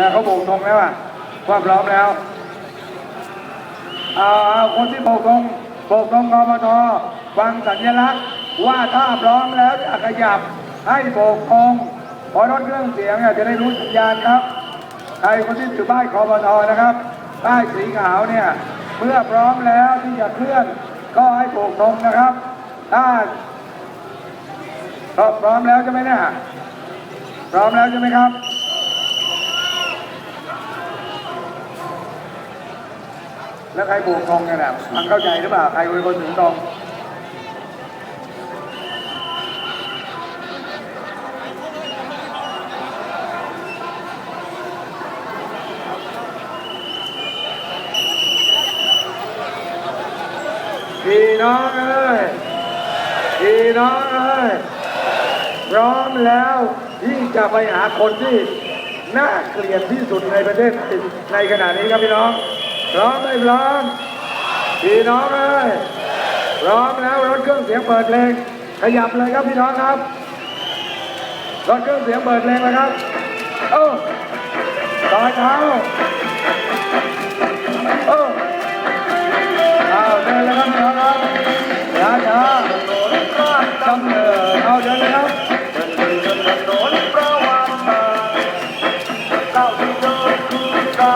นะเขาโบกธงแล้วอะความพร้อมแล้วอ่าคนที่โบกธงโบกธงกมทฟังสัญลักษณ์ว่าถ้าพร้อมแล้วจะขยับให้โบกธงพอรถเครื่องเสียงเนี่ยจะได้รู้สัญญาณครับใครคนที่ถือป้ายคอมทนะครับป้ายสีขาวเนี่ยเมื่อพร้อมแล้วที่จะเคลื่อนก็ให้โบกธงนะครับถ้าพร้อมแล้วใช่ไหมเนี่ยพร้อมแล้วใช่ไหมครับ แล้วใครโบกธงเนี่ยนะมันเข้าใจหรือเปล่าใครเป็นคนถืองพี่น้องเอ้ยพี่น้องเอ้ยพร้อมแล้วที่จะไปหาคนที่น่าเกลียดที่สุดในประเทศในขณะนี้ครับพี่น้อง พร้อมไม่พร้อมพี่น้องเอ้ยพร้อมแล้วรถเครื่องเสียงเปิดเพลงขยับเลยครับพี่น้องครับรถเครื่องเสียงเปิดเพลงเลยครับโอ้ต่อยเท้าโอ้เอาเดินเลยครับพี่น้องครับช้าชาจำเนินเอาเดินเลยครับก้าวที่เดิคือก้า